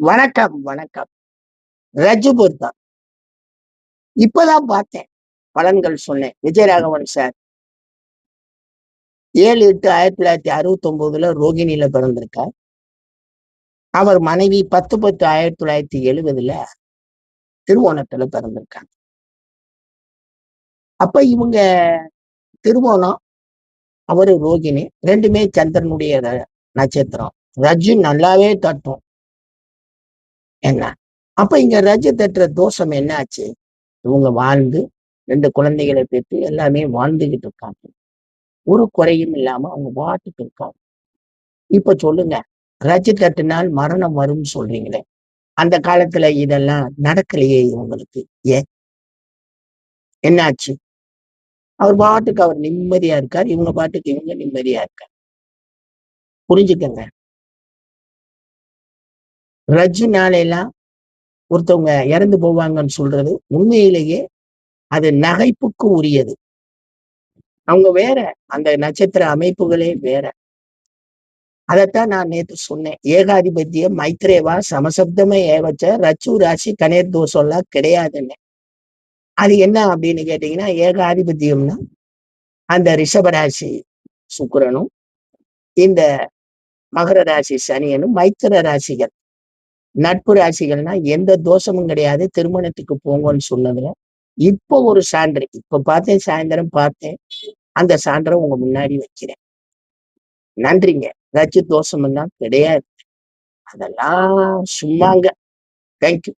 வணக்கம் வணக்கம். ரஜு பொருத்தம் இப்பதான் பார்த்தேன். பலன்கள் சொன்னேன். விஜயராகவன் சார். ஏழு எட்டு ஆயிரத்தி தொள்ளாயிரத்தி அறுபத்தி ஒன்பதுல ரோகிணியில பிறந்திருக்கார். அவர் மனைவி பத்து பத்து ஆயிரத்தி தொள்ளாயிரத்தி எழுபதுல திருவோணத்துல பிறந்திருக்காங்க. அப்ப இவங்க திருவோணம் அவரு ரோகிணி ரெண்டுமே சந்திரனுடைய நட்சத்திரம். ரஜு நல்லாவே தட்டும். என்ன? அப்ப இங்க ரஜ தட்டுற தோஷம் என்ன ஆச்சு இவங்க வாழ்ந்து ரெண்டு குழந்தைகளை பெற்று எல்லாமே வாழ்ந்துகிட்டு இருக்காங்க. ஒரு குறையும் இல்லாம அவங்க பாட்டுக்கு இருக்காங்க. இப்ப சொல்லுங்க ரஜ தட்டுனால் மரணம் வரும்னு சொல்றீங்களே அந்த காலத்துல இதெல்லாம் நடக்கலையே இவங்களுக்கு ஏன்? என்னாச்சு? அவர் பாட்டுக்கு அவர் நிம்மதியா இருக்கார் இவங்க பாட்டுக்கு இவங்க நிம்மதியா இருக்கார் புரிஞ்சுக்கங்க. ரஜி நாளையெல்லாம் ஒருத்தவங்க இறந்து போவாங்கன்னு சொல்றது உண்மையிலேயே அது நகைப்புக்கு உரியது. அவங்க வேற அந்த நட்சத்திர அமைப்புகளே வேற. அதைத்தான் நான் நேத்து சொன்னேன். ஏகாதிபத்திய மைத்ரேவா சமசப்தமே ஏவச்ச ரச்சு ராசி கணேர் தோஷம்லாம் கிடையாதுன்னு. அது என்ன அப்படின்னு கேட்டீங்கன்னா ஏகாதிபத்தியம்னா அந்த ரிஷபராசி சுக்கரனும் இந்த மகர ராசி சனியனும் மைத்திர ராசிகள். நட்பு ராசிகள்னா எந்த தோஷமும் கிடையாது. திருமணத்துக்கு போங்கன்னு சொன்னதுல இப்போ ஒரு சான்று. இப்ப பார்த்தேன் சாயந்தரம் பார்த்தேன். அந்த சான்றை உங்க முன்னாடி வைக்கிறேன். நன்றிங்க. ஏதாச்சும் தோஷம் எல்லாம் கிடையாது. அதெல்லாம் சும்மாங்க. தேங்க்யூ